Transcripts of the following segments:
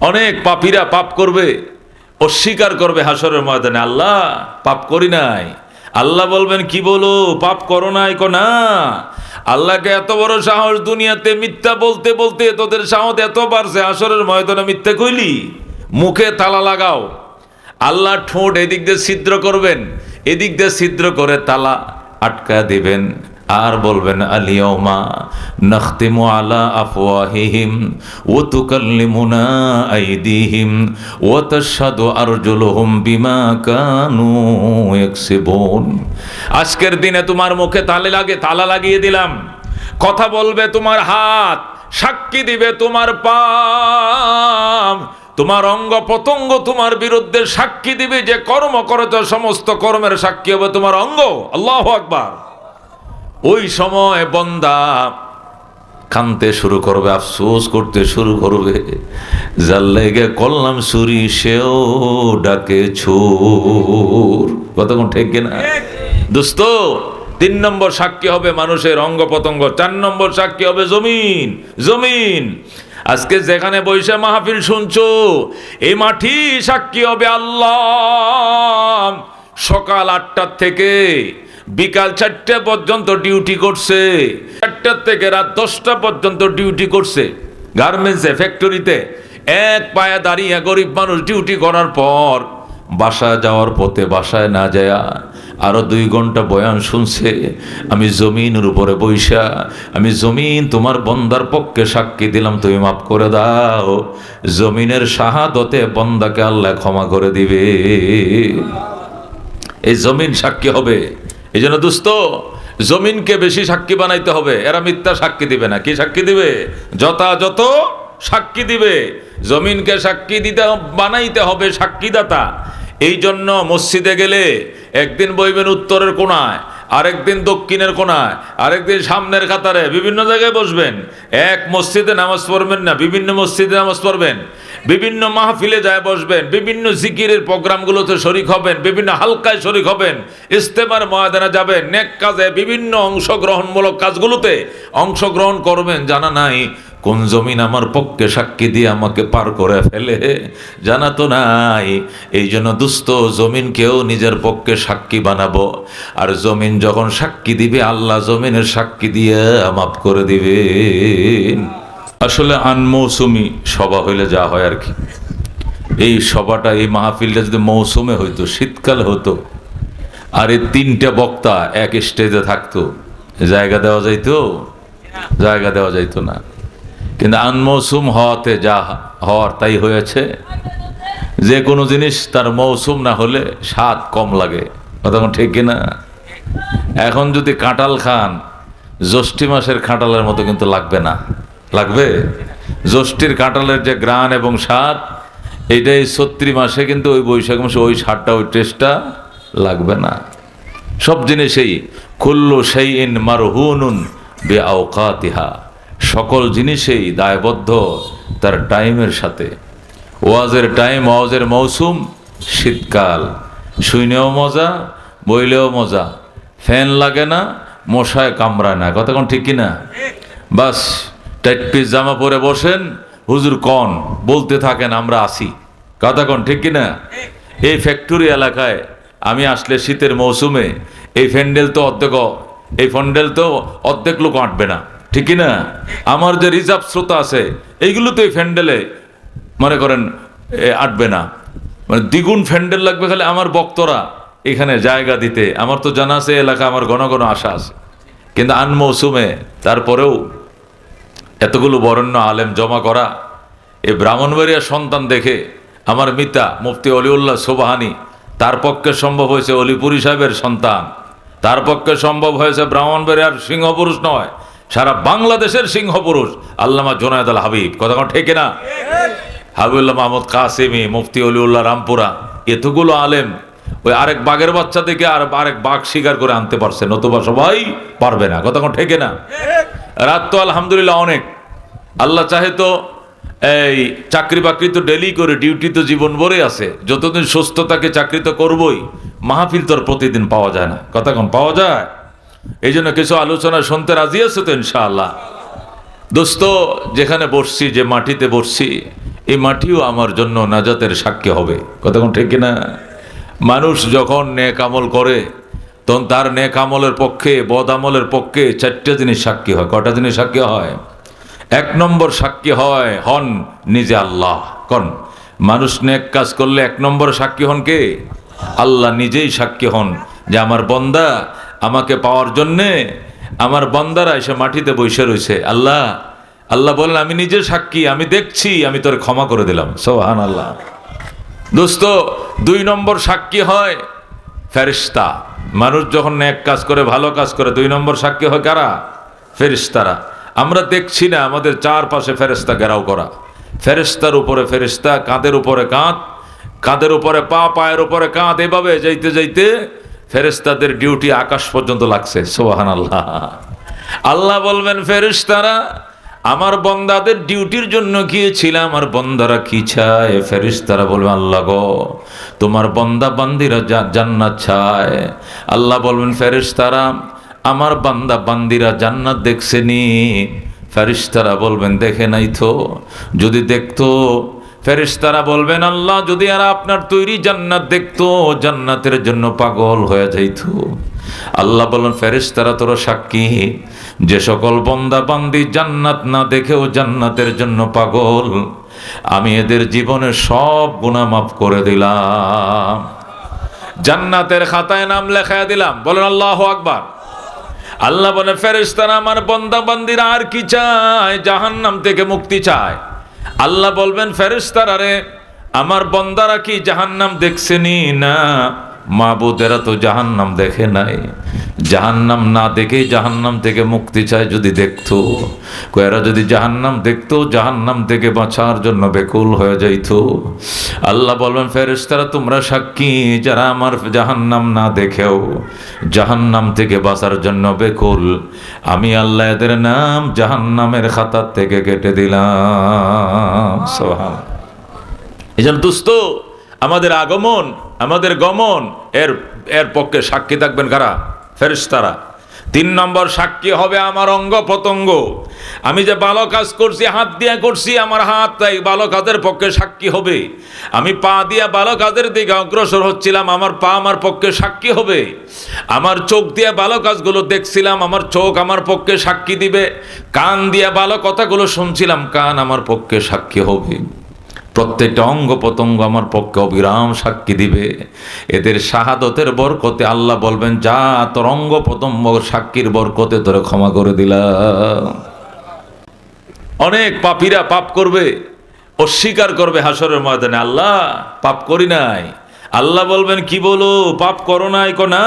অনেক পাপীরা পাপ করবে, অস্বীকার করবে হাসরের ময়দানে। আল্লাহ, পাপ করি নাই। আল্লাহ বলবেন, কি বলো? পাপ করো নাই না? আল্লাহকে এত বড় সাহস দুনিয়াতে মিথ্যা বলতে বলতে তোদের সাহস এত বাড়ছে হাসরের ময়দানে মিথ্যা কইলি? মুখে তালা লাগাও। আল্লাহ ঠোঁট এদিক দিয়ে ছিদ্র করবেন, এদিক দিয়ে ছিদ্র করে তালা আটকা দিবেন। আর বলবেন আলিয়মা নখতিমু আলা আফওয়াহিহিম ওয়া তুকাল্লিমুনা আইদিহিম ওয়া তাশহাদু আরজুলুহুম বিমা কানু ইয়াকসিবুন। আজকের দিনে তোমার মুখে তালে লাগে, তালা লাগিয়ে দিলাম। কথা বলবে তোমার হাত, সাক্ষী দিবে তোমার পাম। তোমার অঙ্গ প্রত্যঙ্গ তোমার বিরুদ্ধে সাক্ষী দিবে, যে কর্ম করেছ, সমস্ত কর্মের সাক্ষী হবে তোমার অঙ্গ। আল্লাহ আকবার। ওই সময় বন্দা কানতে শুরু করবে, আফসোস করতে শুরু করবে। যার লেগে করলাম সুরি, সেও ডাকে ছুর। কতক্ষণ ঠিক না দোস্ত, তিন নম্বর সাক্ষী হবে মানুষের অঙ্গ পতঙ্গ চার নম্বর সাক্ষী হবে জমিন জমিন। আজকে যেখানে বৈশা মাহফিল শুনছো, এই মাটি সাক্ষী হবে আল্লাহ। সকাল আটটার থেকে বিকাল চারটে পর্যন্ত ডিউটি করছে। চারটার থেকে রাত দশটা পর্যন্ত ডিউটি করছে। গার্মেন্টসে ফ্যাক্টরিতে এক পায়ে দাঁড়িয়ে গরিব মানুষ ডিউটি করার পর বাসায় যাওয়ার পথে বাসায় না যায়। আরও দুই ঘণ্টা বয়ান শুনছে। আমি জমিনের উপরে বৈশা আমি জমিন তোমার বন্দার পক্ষে সাক্ষী দিলাম, তুমি মাফ করে দাও। জমিনের শাহাদতে বন্দাকে আল্লাহ ক্ষমা করে দিবে। এই জমিন সাক্ষী হবে। এই জন্য দুস্থ, জমিনকে বেশি সাক্ষী বানাইতে হবে। এরা মিথ্যা সাক্ষী দিবে না। কি সাক্ষী দিবে? যথাযথ সাক্ষী দিবে। জমিনকে সাক্ষী দিতে বানাইতে হবে সাক্ষীদাতা। এই জন্য মসজিদে গেলে একদিন বইবেন উত্তরের কোনায় আরেকদিন দক্ষিণের কোনায় আরেকদিন সামনের কাতারে বিভিন্ন জায়গায় বসবেন। এক মসজিদে নামাজ পড়বেন না, বিভিন্ন মসজিদে নামাজ পড়বেন। বিভিন্ন মাহফিলে যায় বসবেন, বিভিন্ন জিকিরের প্রোগ্রামগুলোতে শরিক হবেন, বিভিন্ন হালকায় শরিক হবেন, ইস্তেমার ময়দানে যাবেন, নেক কাজে বিভিন্ন অংশগ্রহণমূলক কাজগুলোতে অংশগ্রহণ করবেন, জানা নাই। কোন জমিন আমার পক্ষে সাক্ষী দিয়ে আমাকে পার করে ফেলে? জানা তো নাই। এই জন্য দুস্থ জমিনকেও নিজের পক্ষে সাক্ষী বানাবো। আর জমিন যখন সাক্ষী দিবে, আল্লাহ জমিনের সাক্ষী দিয়ে মাফ করে দিবে। আসলে আনমৌসুমি সভা হইলে যা হয় আর কি। এই সভাটা, এই মাহফিলটা যদি মৌসুমে হইতো, শীতকাল হতো, আর এই তিনটা বক্তা এক স্টেজে থাকতো, জায়গা দেওয়া যাইতো, জায়গা দেওয়া যাইতো না। কিন্তু আনমৌসুম হওয়াতে যা হওয়ার তাই হয়েছে। যে কোনো জিনিস তার মৌসুম না হলে স্বাদ কম লাগে। তখন ঠিক কিনা? এখন যদি কাঁটাল খান, জ্যৈষ্ঠী মাসের কাঁটালের মতো কিন্তু লাগবে না। লাগবে? জ্যৈষ্ঠীর কাঁঠালের যে গ্রান এবং স্বাদ এইটাই সত্রি মাসে কিন্তু ওই বৈশাখ মাসে ওই স্বাদটা, ওই টেস্টটা লাগবে না। সব জিনিসেই কুল্লু সেই ইন মারহুনুন বে আওকাতিহা সকল জিনিসেই দায়বদ্ধ তার টাইমের সাথে। ওয়াজের টাইম, ওয়াজের মৌসুম, শীতকাল। শুইনেও মজা, বইলেও মজা। ফ্যান লাগে না, মশায় কামড়ায় না। কতক্ষণ ঠিক কিনা? বাস, টাইট পিস জামা পরে বসেন, হুজুর কন, বলতে থাকেন, আমরা আসি। কতক্ষণ ঠিক কিনা? এই ফ্যাক্টরি এলাকায় আমি আসলে শীতের মৌসুমে এই ফ্যান্ডেল তো অর্ধেক, এই ফ্যান্ডেল তো অর্ধেক লোক আঁটবে না। ঠিক না আমার যে রিজার্ভ শ্রোতা আছে এইগুলো তো এই ফ্যান্ডেলে, মনে করেন আঁটবে না। মানে দ্বিগুণ ফ্যান্ডেল লাগবে খালি আমার বক্তরা এখানে জায়গা দিতে। আমার তো জানা আছে, এলাকা আমার ঘন ঘন আশা আছে। কিন্তু আন মৌসুমে, তারপরেও এতগুলো বরণ্য আলেম জমা করা এই ব্রাহ্মণবাড়িয়ার সন্তান দেখে আমার মিতা মুফতি অলিউল্লাহ সোবাহানি, তার পক্ষে সম্ভব হয়েছে অলিপুরি সাহেবের সন্তান। তার পক্ষে সম্ভব হয়েছে ব্রাহ্মণবাড়িয়ার সিংহপুরুষ নয়। সারা বাংলাদেশের সিংহপুরুষ আল্লামা জোনায়দ আল হাবিব। কথা ঠিক না হাবিবুল্লাহ মাহমুদ কাসিমি, মুফতি অলিউল্লাহ রামপুরা, এতগুলো আলেম ওই আরেক বাঘের বাচ্চা থেকে আর আরেক বাঘ শিকার করে আনতে পারছে, নতুবা সবাই পারবে না। কথা ঠেকে না রাত তো আলহামদুলিল্লাহ অনেক। আল্লাহ চাহে তো এই চাকরি বাকরি তো ডেলি করে ডিউটি তো জীবন ভরে আছে। যতদিন সুস্থ থাকে, চাকরি তো করবই। মাহফিল তো প্রতিদিন পাওয়া যায় না। কথা কোন, পাওয়া যায়? এই জন্য কিছু আলোচনা শুনতে রাজি আছে তো ইনশাআল্লাহ? দোস্ত, যেখানে বসছি, যে মাটিতে বসছি, এই মাটিও আমার জন্য নাজাতের সাক্ষী হবে। কতক্ষণ ঠিক না মানুষ যখন নেক আমল করে, তখন তার নেক আমলের পক্ষে, বদ আমলের পক্ষে চারটে জিনিস সাক্ষী হয়। কটা জিনিস সাক্ষী হয়? এক নম্বর সাক্ষী হয় হন নিজে আল্লাহ। কন? মানুষ নেক কাজ করলে এক নম্বর সাক্ষী হন কে? আল্লাহ নিজেই সাক্ষী হন যে আমার বন্দা আমাকে পাওয়ার জন্যে আমার বন্দারা এসে মাটিতে বসে রয়েছে। আল্লাহ আল্লাহ বলেন, আমি নিজে সাক্ষী, আমি দেখছি, আমি তোর ক্ষমা করে দিলাম। সোহান আল্লাহ দোস্ত, দুই নম্বর সাক্ষী হয় ফেরিস্তা মানুষ যখন এক কাজ করে, ভালো কাজ করে, দুই নম্বর সাক্ষী হয় কারা? ফেরিস্তারা আমরা দেখছি না, আমাদের চারপাশে ফেরেস্তা ঘেরাও করা। ফেরেস্তার উপরে ফেরিস্তা কাঁধের উপরে কাঁধ, কাঁধের উপরে পা, পায়ের উপরে কাঁধ, এভাবে যাইতে যাইতে ফেরেস্তাদের ডিউটি আকাশ পর্যন্ত লাগছে সোহান আল্লাহ আল্লাহ বলবেন ফেরিস্তারা আমার বন্দাদের ডিউটির জন্য গিয়েছিলাম আমার বন্দারা কি চায়? ফেরিস্তারা বলবে, আল্লাহ গো, তোমার বন্দা বান্দিরা জান্নাত চায়। আল্লাহ বলবেন ফেরিস্তারা আমার বান্দা বান্দিরা জান্নাত দেখছেনি ফেরিস্তারা বলবেন, দেখে নাই তো। যদি দেখতো ফেরিস্তারা বলবেন, আল্লাহ, যদি আর আপনার তৈরি জান্নাত দেখতো, জান্নাতের জন্য পাগল হয়ে যাইতো। আল্লাহ বলেন ফেরিস্তারা তোর সাক্ষী। যে সকল বন্দা বান্দি জান্নাত না দেখেও জান্নাতের জন্য পাগল, আমি এদের জীবনে সব গুণা মাফ করে দিলাম। জান্নাতের খাতায় নাম লেখায় দিলাম। বলেন, আল্লাহ আকবার। আল্লাহ বলে ফেরেশতারা আমার বন্দা বান্দিরা আর কি চায়? জাহান্নাম থেকে মুক্তি চায়। আল্লাহ বলবেন ফেরেস্তার আরে আমার বন্দারা কি জাহান্নাম দেখছেনি না? মাবুদেরা তো জাহান্নাম দেখে নাই। জাহান্নাম না দেখেই জাহান্নাম থেকে মুক্তি চায় যদি দেখতো। কয়েরা যদি জাহান্নাম দেখতো, জাহান্নাম থেকে বাঁচার জন্য বেকুল হয়ে যাইতো। আল্লাহ বলবেন, ফেরেশতারা, তোমরা সাক্ষী, যারা আমার জাহান্নাম না দেখেও জাহান্নাম থেকে বাঁচার জন্য বেকুল। আমি আল্লাহ এদের নাম জাহান্নামের খাতার থেকে কেটে দিলাম। সোহান এই জন্য দুস্থ আমাদের আগমন, আমাদের গমন, এর এর পক্ষে সাক্ষী থাকবেন কারা? ফেরেশতারা। তিন নম্বর সাক্ষী হবে আমার অঙ্গ প্রত্যঙ্গ। আমি যে ভালো কাজ করছি, হাত দিয়ে করছি, আমার হাত তাই ভালো কাজের পক্ষে সাক্ষী হবে। আমি পা দিয়ে ভালো কাজের দিকে অগ্রসর হচ্ছিলাম, আমার পা আমার পক্ষে সাক্ষী হবে। আমার চোখ দিয়ে ভালো কাজগুলো দেখছিলাম, আমার চোখ আমার পক্ষে সাক্ষী দিবে। কান দিয়ে ভালো কথাগুলো শুনছিলাম, কান আমার পক্ষে সাক্ষী হবে। প্রত্যেকটা অঙ্গ প্রত্যঙ্গ আমার পক্ষে অবিরাম সাক্ষী দিবে। এদের শাহাদতের বরকতে আল্লাহ বলবেন, যা তোর অঙ্গ প্রত্যঙ্গ সাক্ষীর বরকতে তোরে ক্ষমা করে দিলা অনেক পাপীরা পাপ করবে, অস্বীকার করবে হাসরের ময়দানে। আল্লাহ, পাপ করি নাই। আল্লাহ বলবেন, কি বলো? পাপ করো নাই না।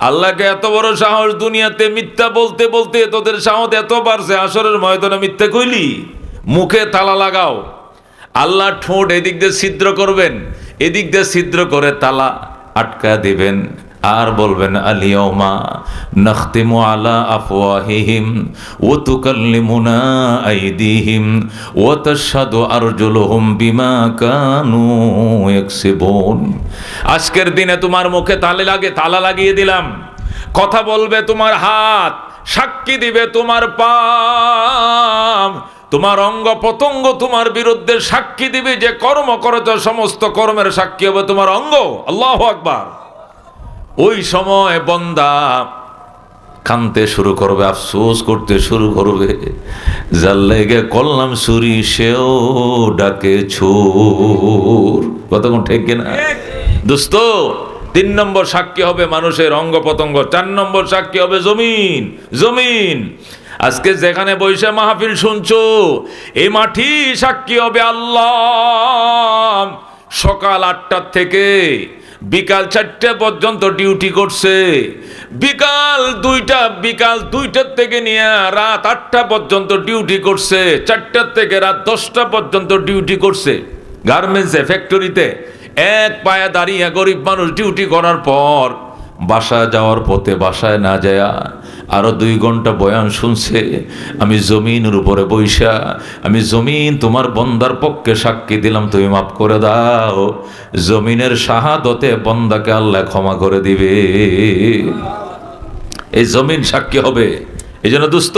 আল্লাহকে এত বড় সাহস দুনিয়াতে মিথ্যা বলতে বলতে তোদের সাহস এত বাড়ছে আসরের ময়দানে মিথ্যা কইলি? মুখে তালা লাগাও। আল্লাহ ঠোঁট এদিক দিয়ে ছিদ্র করবেন, এদিক দিয়ে ছিদ্র করে তালা আটকা দিবেন। আর বলবেন আলিয়মা নখতিমু আলা আফওয়াহিহিম ও তুকাল্লিমুনা আইদিহিম ও তাশহাদু আরজুলুহুম বিমা কানু ইয়াকসিবুন। আজকের দিনে তোমার মুখে তালে লাগে, তালা লাগিয়ে দিলাম। কথা বলবে তোমার হাত, সাক্ষী দিবে তোমার পাম। তোমার অঙ্গ প্রত্যঙ্গ তোমার বিরুদ্ধে সাক্ষী দিবে, যে কর্ম করেছ, সমস্ত কর্মের সাক্ষী হবে তোমার অঙ্গ। আল্লাহ আকবার। ওই সময় বন্দা কানতে শুরু করবে, আফসোস করতে শুরু করবে। যার লেগে করলাম সুরি, সেও ডাকে ছুর। কতক্ষণ ঠিক কিনা দোস্ত, তিন নম্বর সাক্ষী হবে মানুষের অঙ্গ প্রত্যঙ্গ, চার নম্বর সাক্ষী হবে জমিন। জমিন আজকে যেখানে বৈশা মাহফিল শুনছো এই মাটি সাক্ষী হবে আল্লাহ। সকাল আটটার থেকে বিকাল চারটে পর্যন্ত ডিউটি করছে। বিকাল দুইটা, বিকাল দুইটার থেকে নিয়ে রাত আটটা পর্যন্ত ডিউটি করছে। চারটার থেকে রাত দশটা পর্যন্ত ডিউটি করছে। গার্মেন্টসে, ফ্যাক্টরিতে, এক পায়ে দাঁড়িয়ে গরিব মানুষ ডিউটি করার পর বাসায় যাওয়ার পথে বাসায় না যায়া আরও দুই ঘণ্টা বয়ান শুনছে, আমি জমিনের উপরে বৈশা আমি জমিন তোমার বন্দার পক্ষে সাক্ষী দিলাম, তুমি মাফ করে দাও, জমিনের শাহাদতে বন্দাকে আল্লাহ ক্ষমা করে দিবে। এই জমিন সাক্ষী হবে, এই জন্য দুস্থ,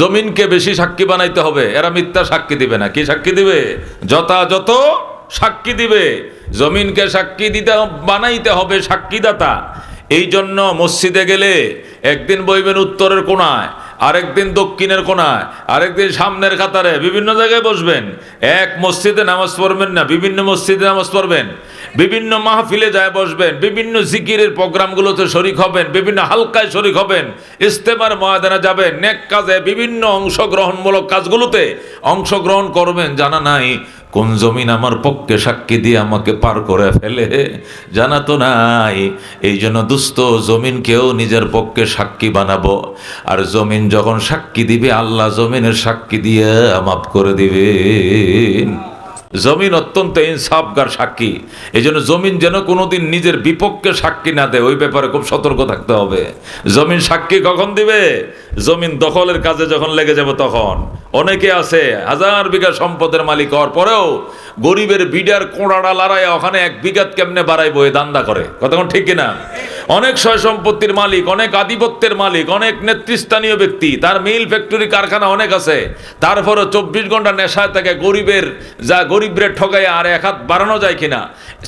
জমিনকে বেশি সাক্ষী বানাইতে হবে, এরা মিথ্যা সাক্ষী দিবে না, কি সাক্ষী দিবে? যথাযথ সাক্ষী দিবে। জমিনকে সাক্ষী দিতে বানাইতে হবে সাক্ষীদাতা। এই জন্য মসজিদে গেলে একদিন বইবেন উত্তরের কোণায়, আরেকদিন দক্ষিণের কোণায়, আরেকদিন সামনের কাতারে, বিভিন্ন জায়গায় বসবেন। এক মসজিদে নামাজ পড়বেন না, বিভিন্ন মসজিদে নামাজ পড়বেন। বিভিন্ন মাহফিলে যায় বসবেন, বিভিন্ন জিকিরের প্রোগ্রামগুলোতে শরিক হবেন, বিভিন্ন হালকায় শরিক হবেন, ইস্তেমার ময়দানে যাবেন, নেক কাজে বিভিন্ন অংশগ্রহণমূলক কাজগুলোতে অংশগ্রহণ করবেন, জানা নাই। কোন জমিন আমার পক্ষে সাক্ষী দিয়ে আমাকে পার করে ফেলে? জানা তো নাই, এই জন্য দুস্থ জমিনকেও নিজের পক্ষে সাক্ষী বানাবো। আর জমিন যখন সাক্ষী দিবে, আল্লাহ জমিনের সাক্ষী দিয়ে মাফ করে দিবে জমিন অত্যন্ত ইনসাফগার সাক্ষী। এই জন্য জমিন যেন কোনোদিন নিজের বিপক্ষে সাক্ষী না দেয়, ওই ব্যাপারে খুব সতর্ক থাকতে হবে। জমিন সাক্ষী কখন দিবে? জমিন দখলের কাজে যখন লেগে যাবে তখন। অনেকে আছে, হাজার বিঘা সম্পদের মালিক হওয়ার পরেও গরিবের বিডার কোড়াড়া লড়াই ওখানে এক বিঘাত কেমনে বাড়াইবো, এ দান্দা করে। কতক্ষণ ঠিক কিনা? অনেক সয় সম্পত্তির মালিক, অনেক আধিপত্যের মালিক, অনেক নেতৃস্থানীয় ব্যক্তি, তার মিল ফ্যাক্টরি, কারখানা অনেক আছে। তারপরে চব্বিশ ঘণ্টা নেশায় থাকে গরিবের, যা গরিবরে ঠগায় আর এক হাত বাড়ানো যায় কিনা,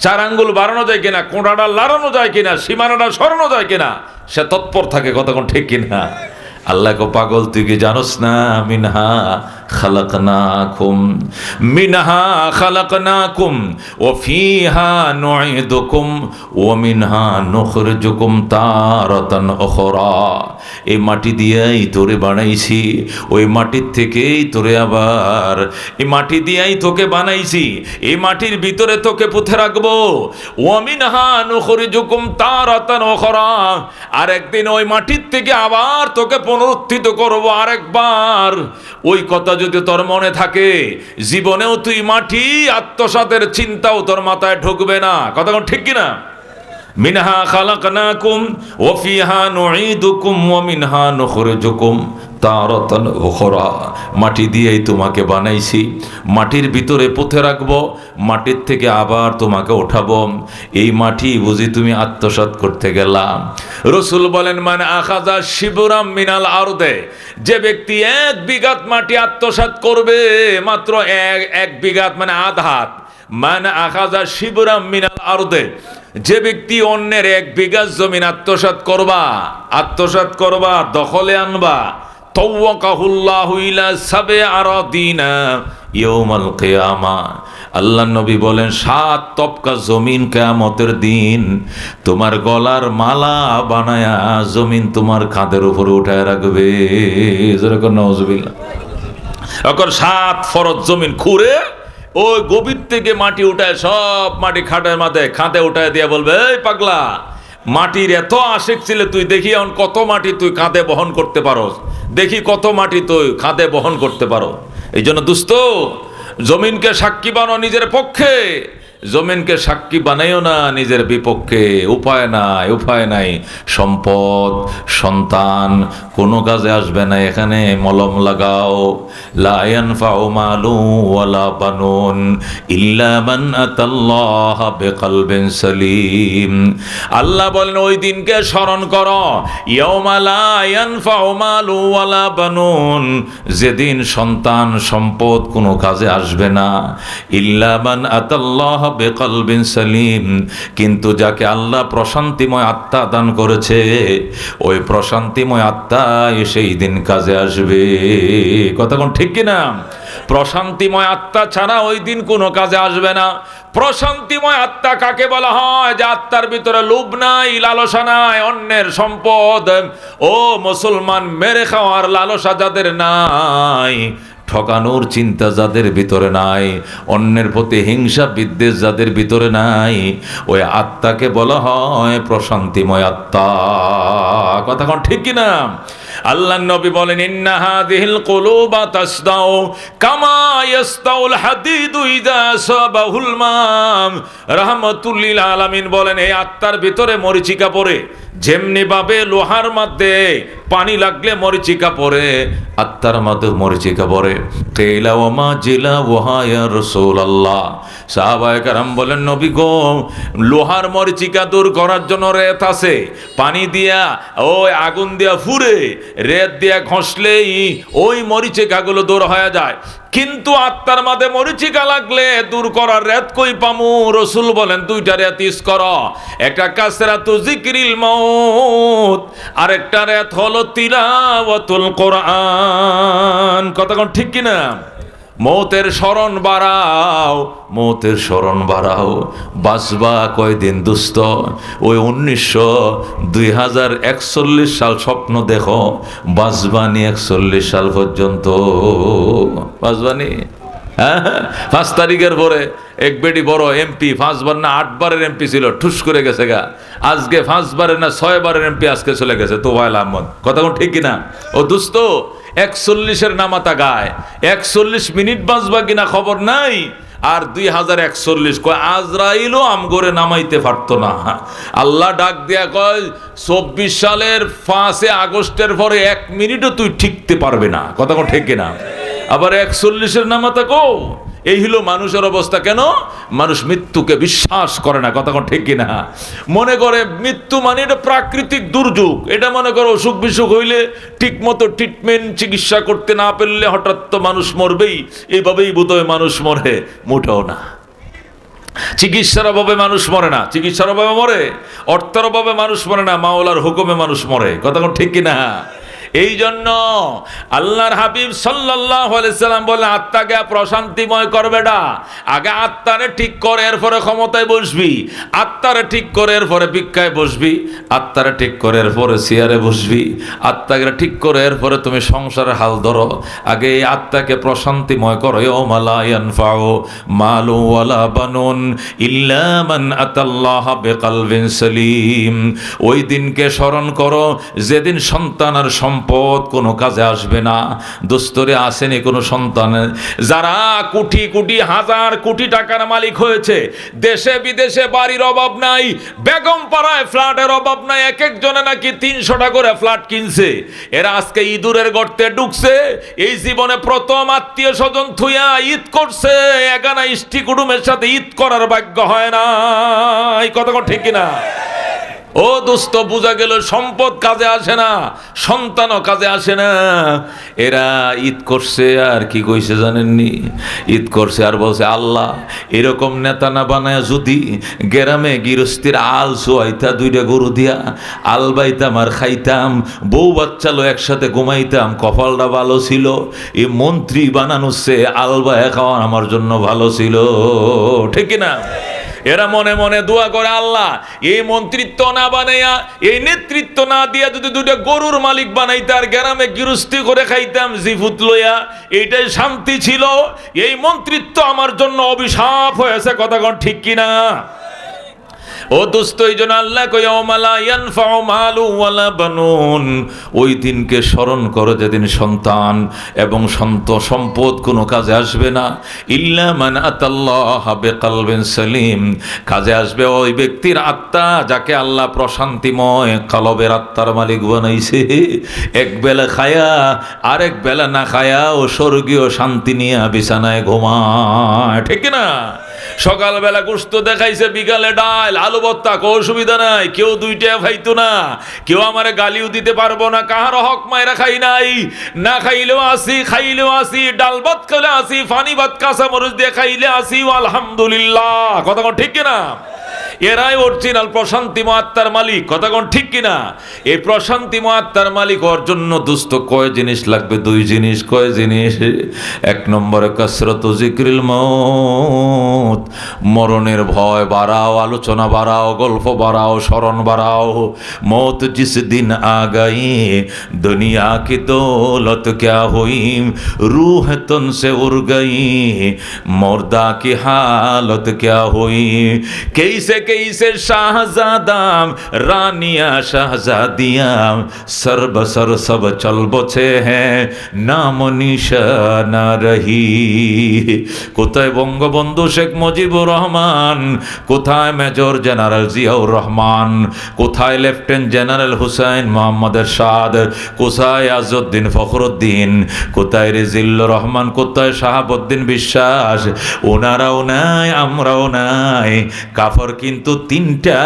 চার আঙ্গুল বাড়ানো যায় কিনা কোঁড়াটা লাড়ানো যায় কিনা, সীমানাটা সরানো যায় কিনা, সে তৎপর থাকে কতক্ষণ ঠিক কিনা। আল্লাহ পাগল, তুই কি জানোস না আমি মিনহা? খালাকনাকুম মিনহা খালাকনাকুম ও ফিহা নুঈদুকুম ও মিনহা নুখরিজুকুম তারাতান উখরা এই মাটি দিয়েই তোরে বানাইছি, ওই মাটির থেকেই তোরে আবার এই মাটি দিয়েই তোকে বানাইছি, এই মাটির ভিতরে তোকে পুঁথে রাখব। ও মিনহা নুখরিজুকুম তারাতান উখরা আর একদিন ওই মাটির থেকে আবার তোকে পুনরুত্থিত করব আরেকবার। ওই কথা যদি তোর মনে থাকে, জীবনেও তুই মাটি, আত্মসাতের চিন্তাও তোর মাথায় ঢুকবে না। কথা ঠিক কিনা? মিনহা খালাকনাকুম ওয়া ফিহা নুঈদুকুম ওয়া মিনহা নুখরিজুকুম। তারাতান উখরা। মাটি দিয়েই তোমাকে বানাইছি। মাটির ভিতরে পুঁতে রাখব। মাটির থেকে আবার তোমাকে ওঠাবো। এই মাটি বুঝি তুমি আত্মসাৎ করতে গেলাম রসুল বলেন মানে আখাজা শিবরাম মিনাল আরদে। যে ব্যক্তি এক বিঘাত মাটি আত্মসাৎ করবে, মাত্র এক এক বিঘাত মানে আধ হাত। মানে আখাজা শিবরাম মিনাল আরদে। যে ব্যক্তি অন্যের এক বিঘা জমিন আত্মসাৎ করবা আত্মসাৎ করবা, দখলে আনবা আল্লাহ নবী বলেন, সাত তপকা জমিন কেয়ামতের দিন তোমার গলার মালা বানায়া জমিন তোমার কাঁধের উপরে উঠায় রাখবে। এখন সাত ফরজ জমিন খুঁড়ে ওই গভীর থেকে মাটি উঠায়, সব মাটি খাটের মাথায় খাঁতে উঠায় দিয়ে বলবে, এই পাগলা মাটির এত আশেক ছিল তুই দেখি এখন কত মাটি তুই কাঁধে বহন করতে পারো দেখি কত মাটি তুই কাঁধে বহন করতে পারো এই জন্য দুস্ত, জমিনকে সাক্ষী বানো নিজের পক্ষে। জমিনকে সাক্ষী বানাইও না, নিজের বিপক্ষে। উপায় নাই উপায় নাই। সম্পদ, সন্তান, কোনো কাজে আসবে না। এখানে মলম লাগাও। লায়ন বানুন ইল্লা মান আতাল্লাহ বিকলবিন সালিম। আল্লাহ বলেন, ওই দিনকে স্মরণ করো। ইয়াউমা লা ইয়ানফাউ মালু ওয়ালা বানুন। যেদিন সন্তান, সম্পদ কোনো কাজে আসবে না। ইল্লা মান আতাল্লাহ বেকলবিন সালিম। কিন্তু যাকে আল্লাহ প্রশান্তিময় আত্মা দান করেছে, ওই প্রশান্তিময় আত্মা সেই দিন কাজে আসবে। কথা কোন ঠিক কিনা? প্রশান্তিময় আত্মা ছাড়া ওই দিন কোনো কাজে আসবে না। প্রশান্তিময় আত্মা কাকে বলা হয়? যে আত্মার ভিতরে লোভ নাই, লালসা নাই, অন্যের সম্পদ। ও মুসলমান, মেরে খাওয়ার লালসা যাদের নাই ঠকানোর চিন্তা যাদের ভিতরে নাই, অন্যের প্রতি হিংসা বিদ্বেষ যাদের ভিতরে নাই, ওই আত্মাকে বলা হয় প্রশান্তিময় আত্মা। কথা কোন ঠিক কিনা? আল্লাহ নবী বলেন, ইন্না হাদিহিল কুলুবা তাসদাউ, কামা ইয়াসতাউল হাদিদু ইযা সাবাহুল মাম। রাহমাতুল লিল আলামিন বলেন, এই আত্মার ভিতরে মরিচিকা পড়ে, যেমনি ভাবে লোহার মধ্যে পানি লাগলে মরিচিকা পড়ে, আত্মার মধ্যে মরিচিকা পড়ে। তেলা ওমা জিলা ওহায়া রসুল আল্লাহ কারাম বলেন, নবী গো, লোহার মরিচিকা দূর করার জন্য রেত আছে, পানি দিয়া, ওই আগুন দিয়া ফুরে রেত দিয়ে ঘষলেই ওই মরিচিকাগুলো দূর হয়ে যায়। কিন্তু আত্মার মাঝে মরিচিকা লাগলে দূর করার রেত কই পামু? রসুল বলেন, দুইটা রেত ইস কর। একটা কাসেরা তু জিকিরিল মৌত আর একটা রেত হলো তিলাওয়াতুল কোরআন। কথা ঠিক কিনা? মৌতের স্মরণ বাড়াও, মৌতের স্মরণ বাড়াও। বাসবা কয়দিন দুস্থ? ওই উনিশশো দুই হাজার একচল্লিশ সাল স্বপ্ন দেখো বাসবানি একচল্লিশ সাল পর্যন্ত? বাসবানি হ্যাঁ পাঁচ তারিখের পরে এক বেটি বড় এমপি, পাঁচবার না আটবারের এমপি ছিল, ঠুস করে গেছে গা। আজকে পাঁচবারের না ছয়বারের এমপি আজকে চলে গেছে তোবাইল আহমদ। কথা ঠিক কিনা? ও দুস্থ? একচল্লিশের নামাতা গায়। একচল্লিশ মিনিট বাঁচবা কিনা খবর নাই। আর দুই হাজার একচল্লিশ কয়, আজরাইলও আমগরে নামাইতে পারত না। আল্লাহ ডাক দিয়া কয়, চব্বিশ সালের পাঁচে আগস্টের পরে এক মিনিটও তুই ঠিকতে পারবে না। কথা ঠেকে না আবার একচল্লিশের নামাতা কো এই হলো মানুষের অবস্থা কেন? মানুষ মৃত্যুকে বিশ্বাস করে না, কথা ঠিক কিনা? মনে করে মৃত্যু মানে এটা প্রাকৃতিক দুর্যোগ। এটা মনে করো অসুখ বিসুখ হইলে ঠিক মতো ট্রিটমেন্ট চিকিৎসা করতে না পারলে হঠাৎ তো মানুষ মরবেই। এইভাবেই বোধহয় মানুষ মরে, মোটেও না। চিকিৎসার অভাবে মানুষ মরে না। চিকিৎসার অভাবে মরে, অর্থের অভাবে মানুষ মরে না, মাওলার হুকুমে মানুষ মরে, কথা ঠিক কিনা? এই জন্য আল্লাহর হাবিব সাল্লাহ সাল্লাম বলে আত্মাকে প্রশান্তিময় করবে না। আগে আত্মারে ঠিক করে, এরপরে ক্ষমতায় বসবি। আত্মারে ঠিক করে, এরপরে ভিক্ষায় বসবি। আত্মারে ঠিক করে, এরপরে চেয়ারে বসবি। আত্মাকে ঠিক করে, এরপরে তুমি সংসারে হাল ধরো। আগে এই আত্মাকে প্রশান্তিময় করো। ও মালায়ান ফাও মালু ওয়ালা বানুন ইল্লা মান আতাল্লাহ বেকালবিন সালিম। ওই দিনকে স্মরণ করো, যেদিন সন্তান আর সম্পদ, কোনো কাজে আসবে না। দোস্তরে আসেনি কোনো সন্তান। যারা কোটি কোটি, হাজার কোটি টাকার মালিক হয়েছে, দেশে বিদেশে বাড়ির অভাব নাই, বেগম পাড়ায় ফ্ল্যাটের অভাব নাই, এক একজনে নাকি তিনশো টাকা করে ফ্ল্যাট কিনছে। এরা আজকে ইঁদুরের গর্তে ঢুকছে, এই জীবনে প্রথম আত্মীয় স্বজন থুইয়া ঈদ করছে একানা ইষ্টি কুটুমের সাথে ঈদ করার ভাগ্য হয় না এই কথা ঠিক কিনা? ও দোস্ত বোঝা গেল সম্পদ কাজে আসে না, সন্তানও কাজে আসে না। এরা ঈদ করছে, আর কি কইছে জানেননি? ঈদ করছে আর বলছে, আল্লাহ, এরকম নেতা না বানায় যদি গ্রামে গৃহস্থির আল সোয়াইতা দুইটা গরু দিয়া, আল বাইতাম আর খাইতাম, বউ বাচ্চালো একসাথে ঘুমাইতাম, কপালটা ভালো ছিল এই মন্ত্রী বানানো সে আলবায় খাওয়া আমার জন্য ভালো ছিল। ঠিক না এরা মনে মনে দোয়া করে, আল্লাহ, এই মন্ত্রিত্ব না বানাইয়া, এই নেতৃত্ব না দিয়া যদি দুইটা গরুর মালিক বানাইতে আর গ্রামে গিরুস্তি করে খাইতাম, জিফুত লইয়া, এইটাই শান্তি ছিল। এই মন্ত্রিত্ব আমার জন্য অভিশাপ হয়েছে, কথা কোন ঠিক কিনা? ও দোস্ত এই জন্য আল্লাহ বানুন। ওই দিনকে স্মরণ করো যেদিন সন্তান এবং সন্ত সম্পদ কোনো কাজে আসবে না। ইল্লা মান আতাল্লাহ বিকালবিন সালিম। কাজে আসবে ওই ব্যক্তির আত্মা যাকে আল্লাহ প্রশান্তিময় কালবের আত্মার মালিক বানাইছে। এক বেলা খায়া, আরেক বেলা না খায়া ও স্বর্গীয় শান্তি নিয়ে বিছানায় ঘুমায় ঠিক না সকালবেলা গোস্ত দেখাইছে বিকালে ডাল, আলু বত্তা কো অসুবিধা নাই। কেউ দুইটা খাইতো না। কেউ আমারে গালিও দিতে পারব না কাহার হক মায়েরা খাই নাই। না খাইলেও আসি খাইলেও আসি, ডাল ভাত খেলে আসি, ফানি ভাত কাঁচা মরুচ দিয়ে খাইলে আসি আলহামদুলিল্লাহ কথা ঠিক কিনা? এরাই অরিজিনাল প্রশান্তি মহাত্মার মালিক। কথা কোন ঠিক কিনা? এই প্রশান্তি মহাত্মার মালিক ওর জন্য দুস্থ কয় জিনিস লাগবে? দুই জিনিস কয় জিনিস? এক নম্বরে কসরত জিক্রিল মত মরণের ভয় বাড়াও, আলোচনা বাড়াও, গল্প বাড়াও, স্মরণ বাড়াও। মত জিস দিন আগাই, দুনিয়া কি দৌলত ক্যা হইম? রুহ তন সে উর গই মর্দা কি হালত ক্যা হই কেসে থেকে শাহজাদাম? রানিয়া শাহজাদিয়াম। সর্বসর সব চল হ্যাঁ। নাম নিশানা রহি। কোথায় বঙ্গবন্ধু শেখ মুজিবুর রহমান? কোথায় মেজর জেনারেল জিয়াউর রহমান? কোথায় লেফটেন্যান্ট জেনারেল হুসাইন মোহাম্মদ এরশাদ? কোথায় আজউদ্দিন ফখরুদ্দিন? কোথায় রেজিল্লুর রহমান? কোথায় শাহাবুদ্দিন বিশ্বাস? ওনারাও নাই, আমরাও নাই। কাফর কিন কিন্তু তিনটা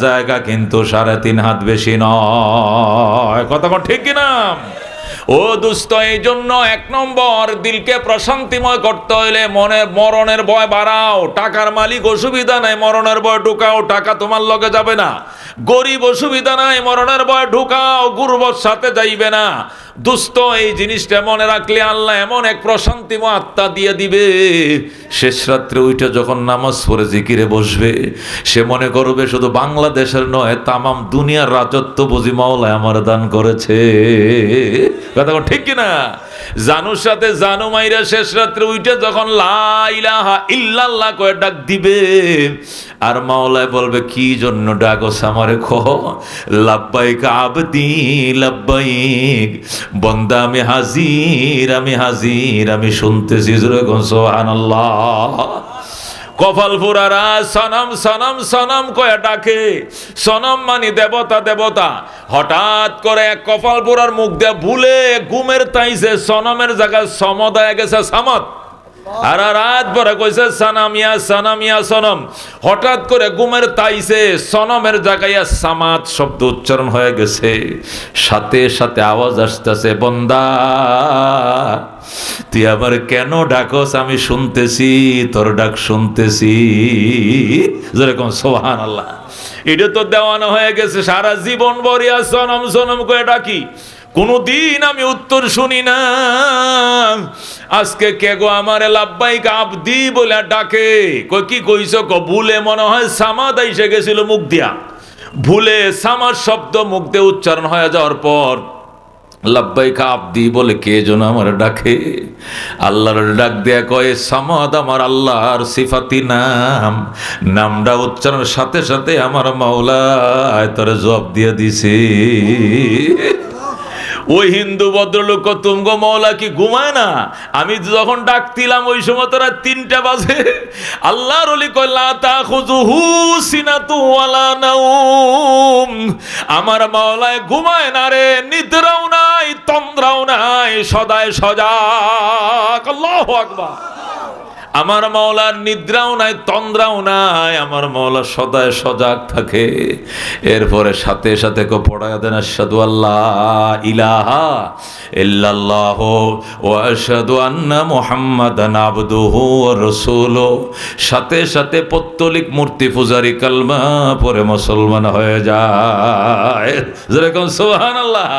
জায়গা কিন্তু সাড়ে তিন হাত বেশি নয়। কথা ঠিক কিনা? ও দুস্থ এই জন্য এক নম্বর দিলকে প্রশান্তিময় করতে হইলে মনে মরণের ভয় বাড়াও। টাকার মালিক অসুবিধা নাই, মরণের ভয় ঢুকাও। টাকা তোমার লগে যাবে না। গরিব অসুবিধা নাই, মরণের ভয় ঢুকাও। গুরবর সাথে যাইবে না। দুস্থ এই জিনিসটা মনে রাখলে আল্লাহ এমন এক প্রশান্তি আত্মা দিয়ে দিবে। শেষ রাত্রে ওইটা যখন নামাজ পড়ে জিকিরে বসবে, সে মনে করবে শুধু বাংলাদেশের নয়, তামাম দুনিয়ার রাজত্ব বুঝি মাওলায় আমার দান করেছে। কথা ঠিক কিনা? জানুর সাথে জানু মাইরা শেষ রাত্রে উইটা যখন লাহা করে কয়ে ডাক দিবে, আর মাওলায় বলবে, কি জন্য ডাকস আমারে খো লাব্বাইক আবদি, লাব্বাইক, বন্দা আমি হাজির আমি হাজির, আমি শুনতেছি সুবহানাল্লাহ। কপাল ফুরারা সনম সনম সনম কয়ে ডাকে। সনম মানি দেবতা দেবতা। হঠাৎ করে এক কপাল পুরার মুখ দিয়ে ভুলে ঘুমের তাইছে সনমের জায়গায় সমদায় গেছে সামত আর রাত ভরে কইছে, সানামিয়া সানামিয়া, সনম। হঠাৎ করে ঘুমের তাইছে, সনমের জায়গায় সামাত শব্দ উচ্চারণ হয়ে গেছে। সাথে সাথে আওয়াজ আসতেছে, বন্দা, তুই আবার কেন ডাকস? আমি শুনতেছি, তোর ডাক শুনতেছি। যেরকম সোহান আল্লাহ এটা তো দেওয়ানো হয়ে গেছে, সারা জীবন বরিয়া সনম সনম করে ডাকি। কোনদিন আমি উত্তর শুনি না। আজকে কে গো আমার লাভবাইক আবদি বলে ডাকে? কই, কি কইছ ক ভুলে মনে হয় সামাদ এসে গেছিল মুখ দিয়া। ভুলে সামার শব্দ মুখ দিয়ে উচ্চারণ হয়ে যাওয়ার পর লাব্বাইকা আব্দি বলে কে যেন আমার ডাকে? আল্লাহর ডাক দেয়া কয়ে, সামাদ আমার আল্লাহর সিফাতি নাম। নামটা উচ্চারণের সাথে সাথে আমার মাওলা তোরে জবাব দিয়ে দিছে। ওই হিন্দু ভদ্রলোক তুমগো মৌলা কি ঘুমায় না? আমি যখন ডাকতিলাম, ওই সময় তোরা তিনটা বাজে। ওয়ালা নাউম আমার মাওলায়, ঘুমায় না রে, নিদ্রাও নাই, তন্দ্রাও নাই, সদায় সজাগ। আল্লাহু আকবার। আমার মাওলার নিদ্রাও নাই, তন্দ্রাও নাই, আমার মাওলা সদায় সজাগ থাকে। এরপরে সাথে সাথে কো পড়ায় দেন, আশহাদু আল্লাহ ইলাহা ইল্লাল্লাহ ওয়া আশহাদু আন্না মুহাম্মাদান আবদুহু ওয়া রাসূলুহু সাথে সাথে পত্তলিক মূর্তি পূজারি কালমা পরে মুসলমান হয়ে যায়। যেরকম সুবহানাল্লাহ।